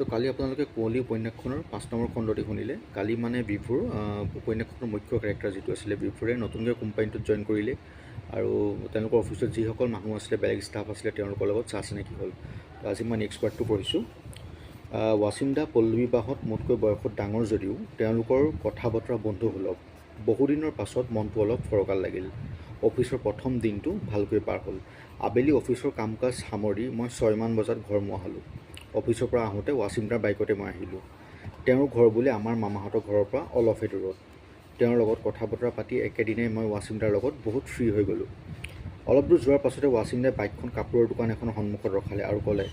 তো কালি আপোনালোকে কুঁৱলী উপন্যাসখনৰ পাঁচ নম্বৰ খণ্ডটি শুনিলে। কালি মানে বিভুৰ উপন্যাসখনৰ মুখ্য কেৰেক্টাৰ যিটো আছিলে বিভুৰে নতুনকৈ কোম্পানীটোত জইন কৰিলে আৰু তেওঁলোকৰ অফিচত যিসকল মানুহ আছিলে বেলেগ ষ্টাফ আছিলে তেওঁলোকৰ লগত চা চিনাকি হ'ল। আজি মই নেক্সট পাৰ্টটো পঢ়িছোঁ। আহ, ৱাছিম দা পল্লৱী বাহঁত মোতকৈ বয়সত ডাঙৰ যদিও তেওঁলোকৰ কথা বতৰা বন্ধুসুলভ বহুদিনৰ পাছত মনটো অলপ ফৰকাল লাগিল। অফিচৰ প্ৰথম দিনটো ভালকৈ পাৰ হ'ল। আবেলি অফিচৰ কাম কাজ সামৰি মই ছয়মান বজাত ঘৰ মোৱা হ'লোঁ অফিচৰ পৰা আহোঁতে ৱাছিম দাৰ বাইকতে মই আহিলোঁ। তেওঁৰ ঘৰ বুলি আমাৰ মামাহঁতৰ ঘৰৰ পৰা অলপহে দূৰত। তেওঁৰ লগত কথা বতৰা পাতি একেদিনাই মই ৱাছিম দাৰ লগত বহুত ফ্ৰী হৈ গ'লোঁ। অলপ দূৰ যোৱাৰ পাছতে ৱাছিম দাই বাইকখন কাপোৰৰ দোকান এখনৰ সন্মুখত ৰখালে আৰু ক'লে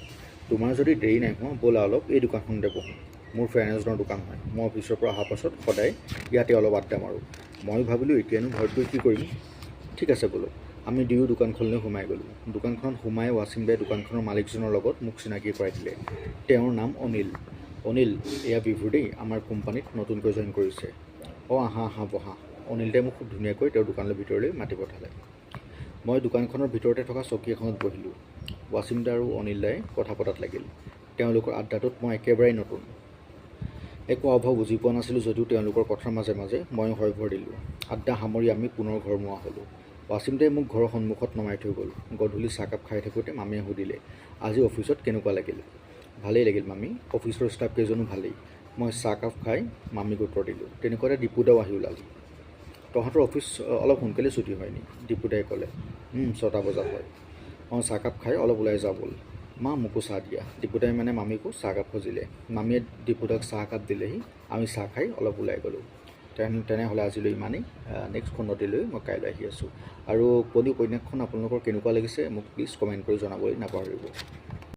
তোমাৰ যদি দেৰি নাই হোৱা ব'লা অলপ এই দোকানখনতে বহোঁ। মোৰ ফ্ৰেণ্ড দোকান হয়। মই অফিচৰ পৰা অহাৰ পাছত সদায় ইয়াতে অলপ আড্ডা মাৰোঁ। মই ভাবিলোঁ এতিয়ানো গৈ কি কৰিম? ঠিক আছে বোলো। আমি দুয়ো দোকানখনলৈ সোমাই গ'লোঁ। দোকানখনত সোমাই ৱাছিম দাই দোকানখনৰ মালিকজনৰ লগত মোক চিনাকি কৰাই দিলে। তেওঁৰ নাম অনিল। অনিল এয়া বিভু দেই আমাৰ কোম্পানীত নতুনকৈ জইন কৰিছে। অঁ আহা আহা বহা। অনিল দাই মোক খুব ধুনীয়াকৈ তেওঁৰ দোকানলৈ ভিতৰলৈ মাতি পঠালে। মই দোকানখনৰ ভিতৰতে থকা চকী এখনত বহিলোঁ। ৱাছিম দা আৰু অনিল দাই কথা পতাত লাগিল। তেওঁলোকৰ আড্ডাটোত মই একেবাৰেই নতুন। একো অভাৱ বুজি পোৱা নাছিলোঁ যদিও তেওঁলোকৰ কথাৰ মাজে মাজে ময়ো হৈ ভৰ দিলোঁ। আড্ডা সামৰি আমি পুনৰ ঘৰ মোৱা হ'লোঁ। ৱাছিম দাই মোক ঘৰৰ সন্মুখত নমাই থৈ গ'ল। গধূলি চাহকাপ খাই থাকোঁতে মামীয়ে সুধিলে আজি অফিচত কেনেকুৱা লাগিল? ভালেই লাগিল মামী অফিচৰ ষ্টাফ কেইজনো ভালেই। মই চাহকাপ খাই মামীক উত্তৰ দিলোঁ। তেনেকুৱাতে দীপুদাও আহি ওলাল। তহঁতৰ অফিচ অলপ সোনকালে ছুটি হয় নি দীপুদাই ক'লে "উম, ছটা বজাত হয়। অঁ চাহকাপ খাই অলপ ওলাই যাওঁ ব'ল। মা মোকো চাহ দিয়া। দীপুদাই মানে মামীকো চাহকাপ খুজিলে। মামীয়ে দীপুদাক চাহকাপ দিলেহি। আমি চাহ খাই অলপ ওলাই গ'লোঁ। তেন তেনেহ'লে আজিলৈ ইমানেই। নেক্সট খণ্ডটিলৈ মই কাইলৈ আহি আছোঁ। আৰু কলি উপন্যাসখন আপোনালোকৰ কেনেকুৱা লাগিছে মোক প্লিজ কমেণ্ট কৰি জনাবলৈ নাপাহৰিব।